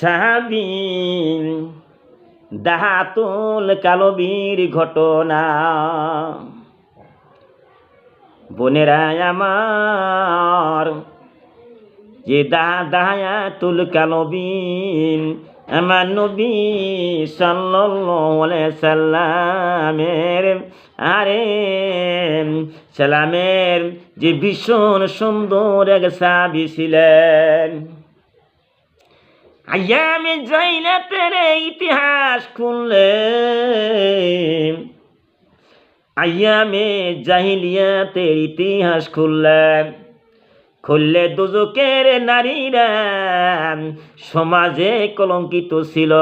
সাহাবি দাহাতুল কালবীর ঘটনা। বোনেরা আমার, যে দাহা দাহায়াতুল কালবীর আমার নবী সাল্লামের আরে সালামের যে ভীষণ সুন্দর এক সাহাবী ছিলেন। আয়ামে জাইলাতের ইতিহাস খুললে আয়ামে জাহিলিয়াতের ইতিহাস খুললেন খুললে দুজকের নারীরা সমাজে কলঙ্কিত ছিল।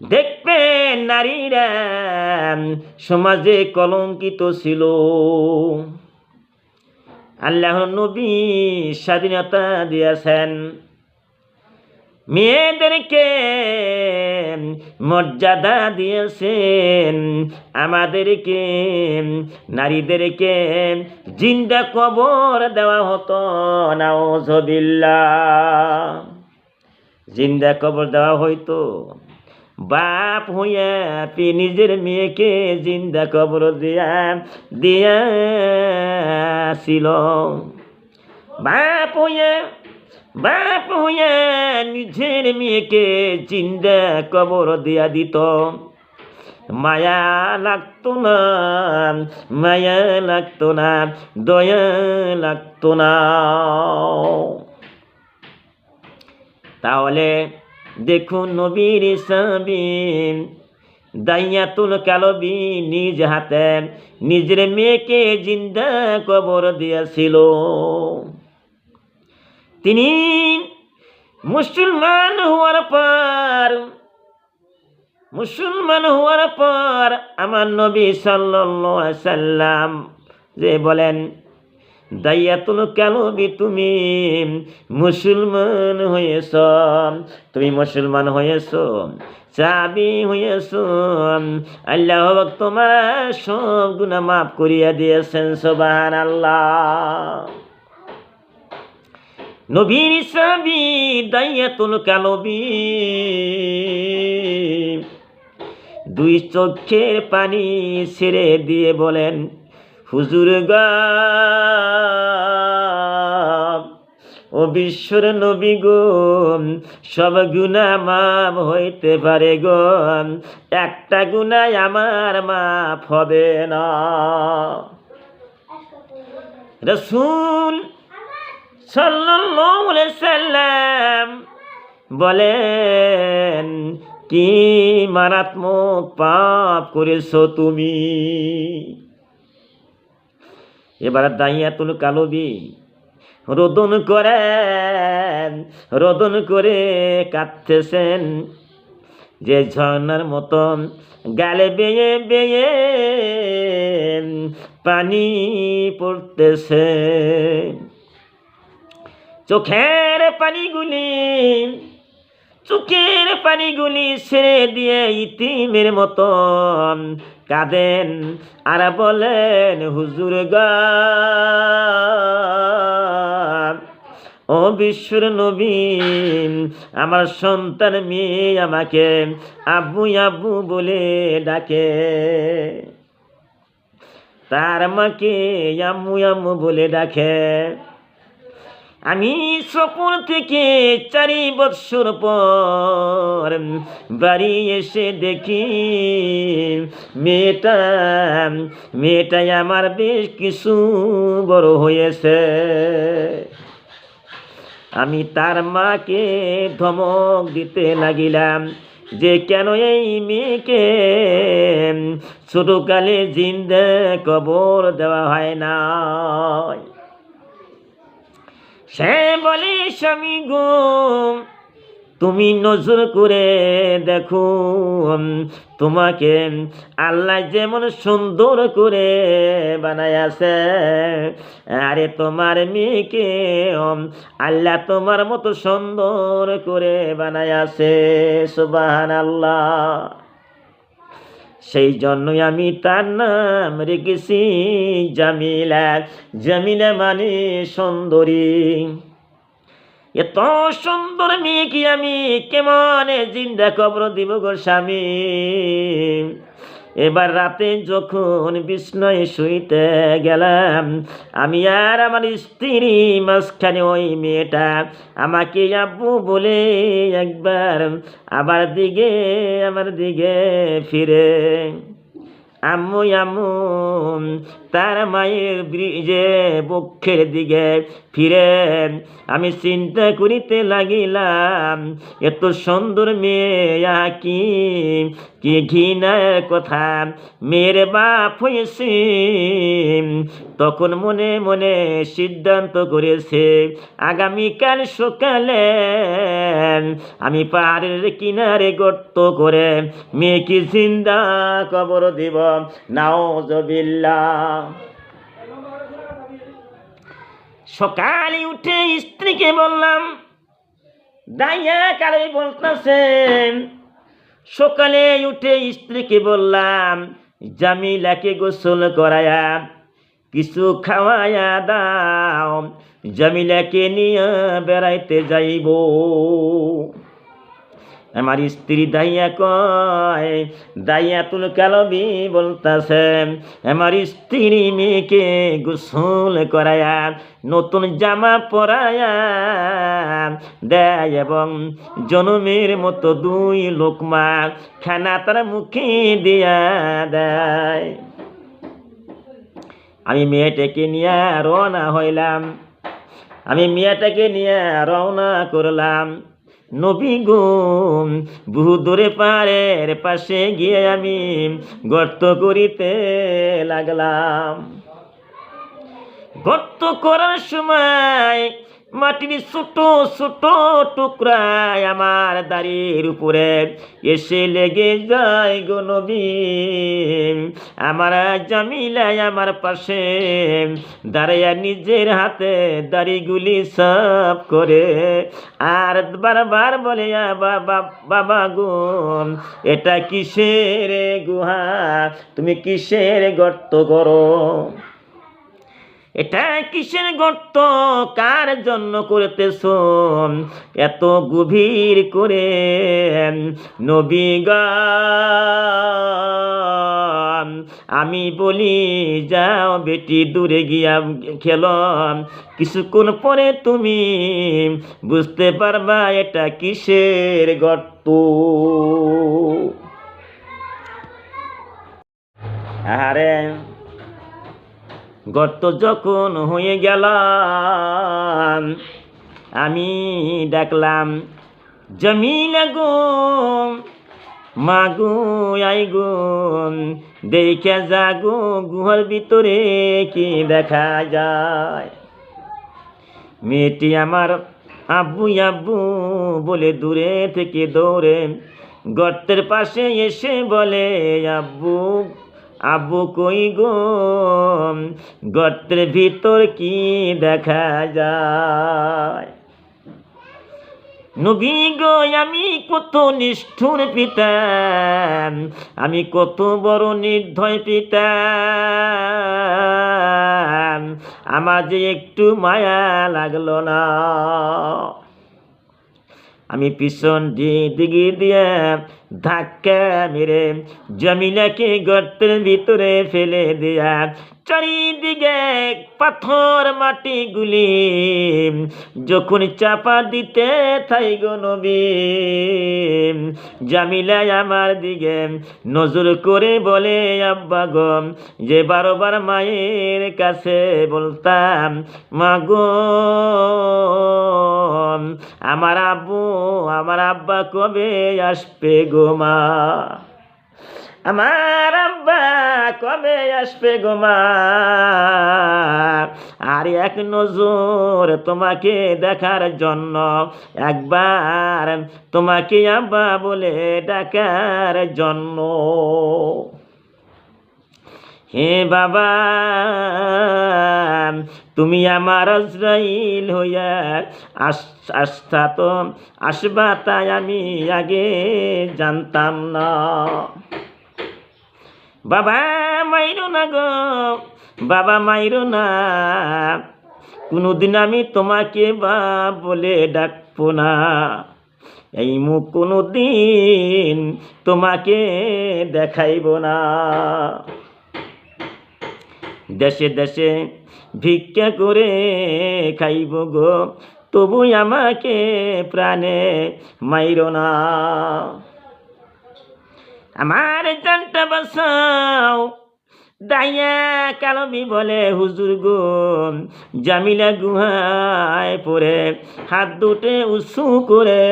দেখবেন নারীরা সমাজে কলঙ্কিত ছিল। আল্লাহর নবী স্বাধীনতা দিয়েছেন। মেয়েদেরকে মর্যাদা দিয়েছেন। আমাদেরকে, নারীদেরকে জিন্দা কবর দেওয়া হতো। নাওজবিল্লা জিন্দা কবর দেওয়া হইতো। বাপ হইয়া পি নিজের মেয়েকে জিন্দা কবর দিয়া দিয়াছিল। বাপ হইয়া বাপ হইয়া নিজের মেয়েকে জিন্দা কবর দিয়া দিত। মায়া লাগতো না, মায়া লাগতো না, দয়া লাগতো না। তাহলে দেখুন নবীর সাবি, দাইয়াতুল কালবি নিজ হাতে, নিজের মেয়েকে জিন্দা কবর দিয়েছিল। তিনি মুসলমান হওয়ার পর, মুসলমান হওয়ার পর আমার নবী সাল্লাম যে বলেন দাইয়াতুল কালবি তুমি মুসলমান হয়েছ? তুমি মুসলমান হয়েছ চাবি হয়েছ, আল্লাহ তোমার সব গুণা মাফ করিয়া দিয়েছেন সোবাহান আল্লাহ নবীর চাবি দাইয়াতুল কালবি দুই চোখের পানি ছেড়ে দিয়ে বলেন হুজুর ও বিশ্বর নবী গো, সব গুণা মাপ হইতে পারে গো। একটা গুণায় আমার মাপ হবে না। রসুল সাল্লাম বলেন, কি মারাত্মক পাপ করেছ তুমি? এবার দাইয়াতুল কালবি রোদন করেন রোদন করে কাঁদতেছেন। যে ঝর্ণার মতন গালে বেয়ে বেয়ে পানি পড়তেছে। চোখের পানিগুলি চোখের পানিগুলি ছেড়ে দিয়ে ইতিমের মতন কাঁদেন আর বলেন, হুজুর ও বিশ্বর নবী, আমার সন্তান মেয়ে আমাকে আব্বু আব্বু বলে ডাকে। তার মাকে আম্মু আম্মু বলে ডাকে। আমি স্বপন থেকে চারি বৎসর পর বাড়ি এসে দেখি, মেয়েটা, মেয়েটাই আমার বেশ কিছু বড় হয়েছে। আমি তার মাকে ধমক দিতে লাগিলাম যে, কেন এই মেয়েকে ছোটকালে জিন্দা কবর দেওয়া হয় না সে বলে, স্বামী গো, তুমি নজর করে দেখো, তোমাকে আল্লাহ যেমন সুন্দর করে বানায় আছে আরে তোমার মেয়েকে আল্লাহ তোমার মতো সুন্দর করে বানায় আছে সুবাহান আল্লাহ সেই জন্যই আমি তার নাম রেখেছি জামিলা জামিলা মানে সুন্দরী। এত সুন্দর মেয়ে কি আমি? কেমন জিন্দা কবর দিব গো স্বামী? এবার রাতে যখন বিষ্ণয় শুইতে গেলাম, আমি আর আমার স্ত্রী মাঝখানে ওই মেয়েটা আমাকে আব্বু বলে একবার আবার দিকে, আমার দিকে ফিরে। আম্মু আম্মু তার মায়ের ব্রিজে বক্ষের দিকে ফিরে। আমি চিন্তা করিতে লাগিলাম, এত সুন্দর মেয়ে কি? কি ঘৃণার কথা? মেয়ের বাপ হয়েছে। তখন মনে মনে সিদ্ধান্ত করেছে, আগামীকাল সকালে আমি পাহাড়ের কিনারে গর্ত করে মেয়েকে জিন্দা কবর দিব। নাওজবিল্লা সকালে উঠে স্ত্রীকে বললাম, দাইয়া কালে বলতেছেন সকালে উঠে স্ত্রীকে বললাম, জামিলাকে গোসল করায়া কিছু খাওয়ায়া দাও, জামিলাকে নিয়ে বেড়াইতে যাইব। আমার স্ত্রী দাইয়া কয়, দাইয়া তুল কালবি বলতাছে, আমার স্ত্রী মেয়েকে গোসল করায়া, নতুন জামা পরায়া দেয় এবং জনমের মতো দুই লোকমা খানা তার মুখে দিয়া দেয়। আমি মেয়েটাকে নিয়ে রওনা হইলাম। আমি মেয়েটাকে নিয়ে রওনা করলাম। নবী গুম বহু দূরে পাড়ের পাশে গিয়ে আমি গর্ত করিতে লাগলাম। গর্ত করার সময় মাটির ছোট ছোট টুকরায় আমার দাড়ির উপরে এসে লেগে যায় গো আমার জামিলাই আমার পাশে দাঁড়াইয়া নিজের হাতে দাড়িগুলি সাফ করে আর বারবার বলে বাবা বাবা গো, এটা কিসের গুহা? তুমি কিসের গর্ত করো? এটা কিসের গর্ত? কার জন্য করতেছ? এত গভীর করে নবীগা আমি বলি, যাও বেটি, দূরে গিয়া খেল। কিছুক্ষণ পরে তুমি বুঝতে পারবা এটা কিসের গর্ত। আরে গর্ত যখন হয়ে গেলাম, আমি ডাকলাম জমিলা গো মাগো আই গো, দেখে যাগো গুহার ভিতরে কি দেখা যায়? মেয়েটি আমার আব্বু আব্বু বলে দূরে থেকে দৌড়ে গর্তের পাশে এসে বলে, আব্বু আব্বু কই গো? গর্তের ভিতর কি দেখা যায়? নবী গো, আমি কত নিষ্ঠুর পিতা। আমি কত বড় নির্দয় পিতা। আমার যে একটু মায়া লাগল না। আমি পিছন দিয়ে দিকে দিয়ে ধাক্কা মেরে জমিনাকে গর্তের ভিতরে ফেলে দেয়া। চারিদিকে পাথর মাটিগুলি। যখন চাপা দিতে থাই নবী জামিলাই আমার দিকে নজর করে বলে, আব্বা গম যে বারবার মায়ের কাছে বলতাম, মা গো, আমার আব্বু, আমার আব্বা কবে আসবে গো? আমার আব্বা কবে আসবে গো মা? আর এক নজর তোমাকে দেখার জন্য, একবার তোমাকে আব্বা বলে ডাকার জন্য। হে বাবা তুমি আমার আজরাইল হইয়া আস আস্থা তো আসবা তাই আমি আগে জানতাম না। বাবা মাইরো না গো, বাবা মাইরো না। কোনোদিন আমি তোমাকে বা বলে ডাকবো না। এই মুখ কোনোদিন তোমাকে দেখাইব না। দেশে দেশে ভিক্ষা করে খাইব গো। তবু আমাকে প্রাণে মাইর না। আমার জানটা বাসাও দাইয়া কালমি বলে, হুজুর গো, জামিলা গুহায় পড়ে, হাত দুটে উঁচু করে,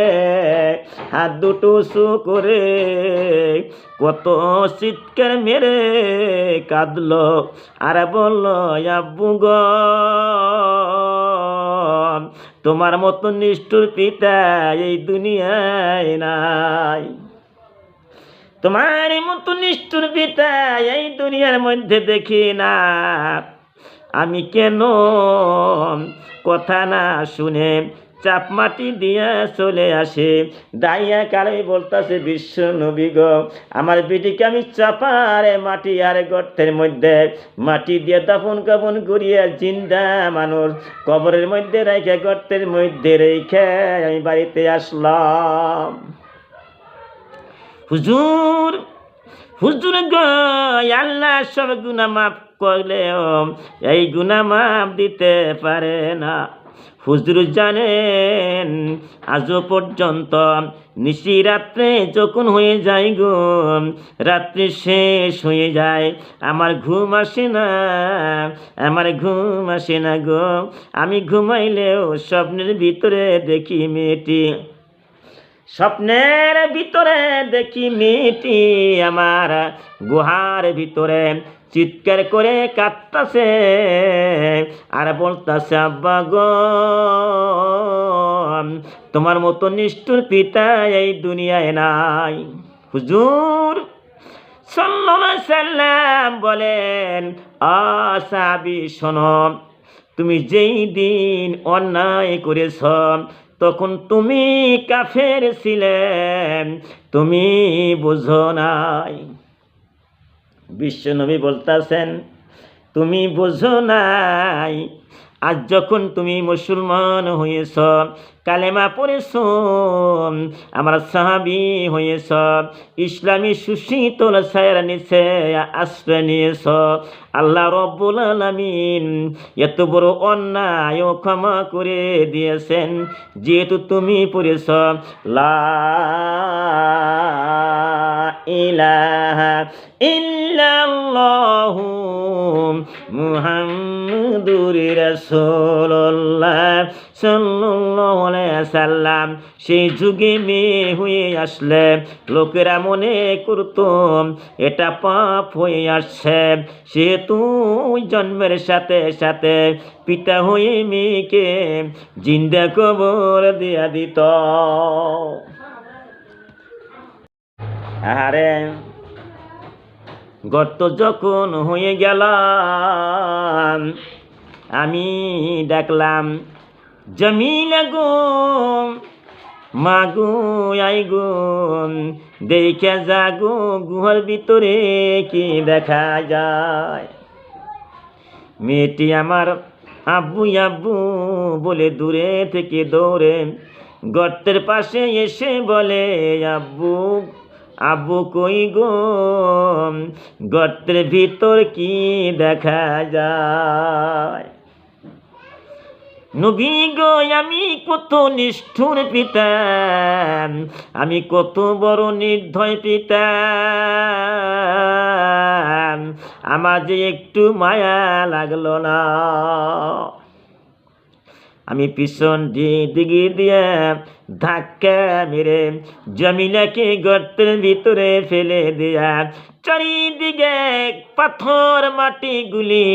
হাত দুটো উঁচু করে, কত চিৎকার মেরে কাঁদল আর বলল, আব্বু গো, তোমার মতো নিষ্ঠুর পিতা এই দুনিয়ায় নাই। তোমার মতো নিষ্ঠুর পিতা এই দুনিয়ার মধ্যে দেখি না। আমি কেন কথা না শুনে চাপ মাটি দিয়া চলে আসে? দাইয়া কালে বলতাছে, বিশ্ব নবী গো, আমার বিটিকে আমি চাপারে মাটি আর গর্তের মধ্যে মাটি দিয়ে দাফন কাপন করিয়া জিন্দা মানুষ কবরের মধ্যে রেখে গর্তের মধ্যে রেখে আমি বাড়িতে আসলাম। হুজুর হুজুর আল্লাহ সব গুণা মাফ করলেও এই গুণা মাফ দিতে পারে না। হুজুর জানেন, আজও পর্যন্ত নিশি রাত্রে যখন হয়ে যায় গো, রাত্রি শেষ হয়ে যায়, আমার ঘুম আসে না, আমার ঘুম আসে না গো। আমি ঘুমাইলেও স্বপ্নের ভিতরে দেখি মেয়েটি। স্বপ্নের ভিতরে দেখি মিটি আমার গুহার ভিতরে। চিৎকার করে কাঁদতাছে আর বলতাছে, আব্বা গো, তোমার মতো নিষ্ঠুর পিতা এই দুনিয়ায় নাই। হুজুর সাল্লাম বলেন, আসাবি, শোনো, তুমি যেই দিন অন্যায় করেছ তখন তুমি কাফের ছিলেন তুমি বুঝো নাই। বিশ্বনবী বলতেছেন তুমি বুঝো নাই। আজ যখন তুমি মুসলমান হয়েছ, কালেমা পড়েছ, আমার সাহাবি হয়েছ, ইসলামী সুশীতল ছায়ার নিচে আশ্রয় নিয়েছ, আল্লাহ রব্বুল আলমিন এত বড় অন্যায় ক্ষমা করে দিয়েছেন, যেহেতু তুমি পড়েছ, লা ইলাহা ইল্লাল্লাহু মুহাম্মাদুর রাসূলুল্লাহ সাল্লাল্লাহু আলাইহি সাল্লাম সেই যুগে মেয়ে হয়ে আসলে, লোকেরা মনে করত, এটা পাপ হয়ে আসছে। সেহেতু জন্মের সাথে সাথে পিতা হয়ে মেয়েকে জিন্দা কবর দিয়া দিত। আরে গর্ত যখন হয়ে গেলাম, আমি ডাকলাম জমিলা গো, মাগো, আই গো, দেখে যাগো গুহার ভিতরে কি দেখা যায়? মেয়েটি আমার আব্বু আব্বু বলে দূরে থেকে দৌড়ে গর্তের পাশে এসে বলে, আব্বু আব্বু কই গো? গর্তের ভিতর কি দেখা যায়? নবী গো, আমি কত নিষ্ঠুর পিতা, আমি কত বড় নির্দয় পিতা। আমার যে একটু মায়া লাগল না। আমি পিছন দিকে দিয়ে ধাক্কা মেরে জমিনাকে গর্তের ভিতরে ফেলে দেয়া চারিদিকে পাথর মাটিগুলি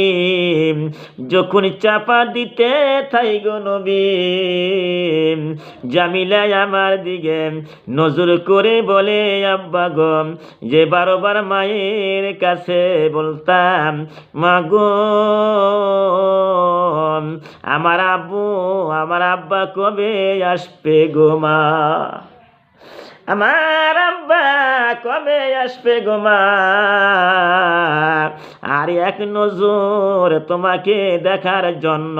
যখন চাপা দিতে থাই নবী। জামিলাই আমার দিকে নজর করে বলে, আব্বা গো, যে বারবার মায়ের কাছে বলতাম, মা গো আমার আব্বু, আমার আব্বা কবে আসবে গো মা? আমার আব্বা কবে আসবে গোমা আর এক নজর তোমাকে দেখার জন্য,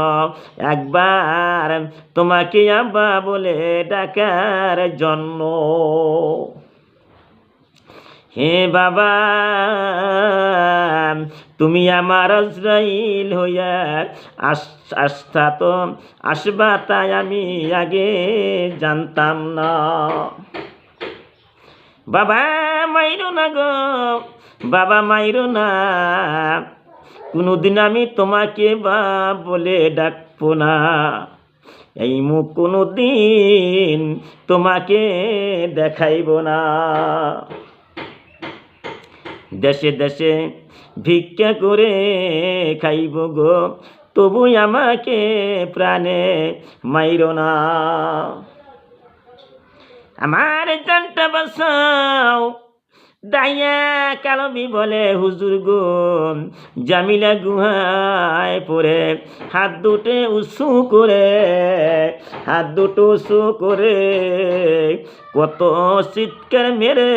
একবার তোমাকে আব্বা বলে ডাকার জন্য। হে বাবা, তুমি আমার আজরাইল হইয়া আস আস্থা তো, আসবা তাই আমি আগে জানতাম না। বাবা মাইরো না গো, বাবা মাইরো না। কোনোদিন আমি তোমাকে বা বলে ডাকবো না। এই মুখ কোনোদিন তোমাকে দেখাইব না। দেশে দেশে ভিক্ষা করে খাইব গো তবু আমাকে প্রাণে মাইর না। আমার জানটা বাসাও দাইয়া কালমি বলে, হুজুর গো, জামিলা গুহায় পড়ে, হাত দুটে উঁচু করে, হাত দুটো উঁচু করে, কত চিৎকার মেরে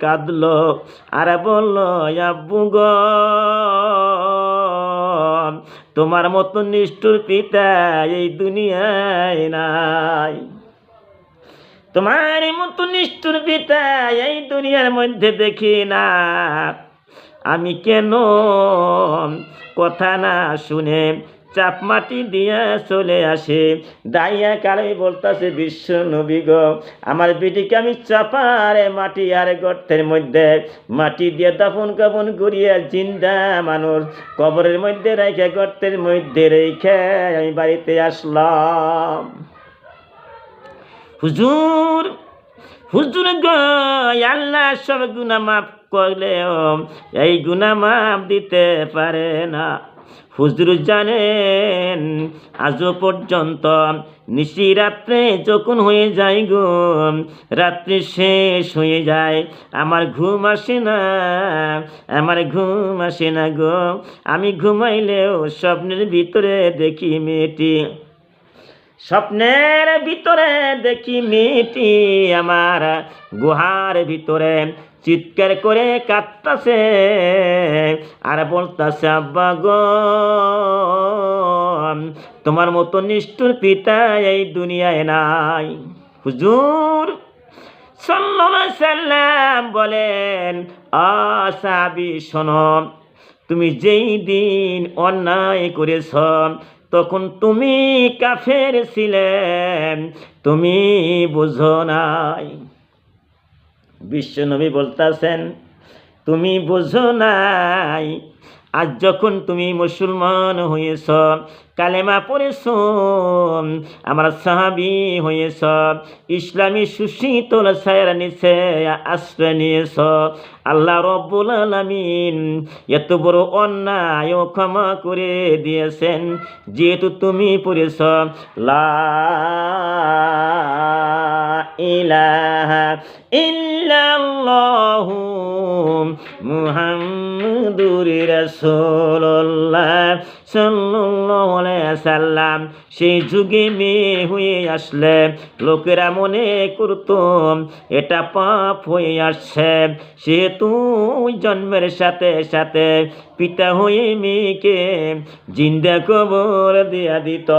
কাঁদল আর বলল, আব্বু গো, তোমার মতো নিষ্ঠুর পিতা এই দুনিয়ায় নাই। তোমার মতো নিষ্ঠুর পিতা এই দুনিয়ার মধ্যে দেখি না। আমি কেন কথা না শুনে চাপ মাটি দিয়া চলে আসে? দাইয়া কালে বলতাছে বিশ্ব নবী গো, আমার বিটিকে আমি চাপারে মাটি আর গর্তের মধ্যে মাটি দিয়ে দাফন কাপন করিয়া জিন্দা মানুষ কবরের মধ্যে রেখে গর্তের মধ্যে রেখে আমি বাড়িতে আসলাম। হুজুর হুজুর আল্লাহ সব গুণা মাফ করলেও এই গুণা মাফ দিতে পারে না। হুজুর জানেন, আজও পর্যন্ত নিশি রাত্রে যখন হয়ে যায় গো, রাত্রি শেষ হয়ে যায়, আমার ঘুম আসে না, আমার ঘুম আসে না গো। আমি ঘুমাইলেও স্বপ্নের ভিতরে দেখি মেয়েটি। স্বপ্নের ভিতরে দেখি মেয়েটি আমার গুহার ভিতরে। চিৎকার করে কাঁদতাছে আর বলতাছে, আব্বা গো, তোমার মতো নিষ্ঠুর পিতা এই দুনিয়ায় নাই। হুজুর সাল্লাম বলেন, আসাবি, শোনো, তুমি যেই দিন অন্যায় করেছ তখন তুমি কাফের ছিলে তুমি বুঝো নাই। বিশ্বনবী বলতাছেন তুমি বুঝো নাই আজ যখন তুমি মুসলমান হয়েছ, কালেমা পড়েছ, আমার সাহাবি হয়েছ, ইসলামী সুশীতল ছায়ার নিচে আশ্রয় নিয়েছ, আল্লাহ রব্বুল আলমিন এত বড় অন্যায় ক্ষমা করে দিয়েছেন, যেহেতু তুমি পড়েছ, লা ইলাহা ইল্লাল্লাহু মুহাম্মাদুর রাসূলুল্লাহ সাল্লাল্লাহু আলাইহি সাল্লাম। সেই যুগে মেয়ে হয়ে আসলে, লোকেরা মনে করত, এটা পাপ হয়ে আসছে। সেহেতু জন্মের সাথে সাথে পিতা হয়ে মেয়েকে জিন্দা কবর দিয়া দিত।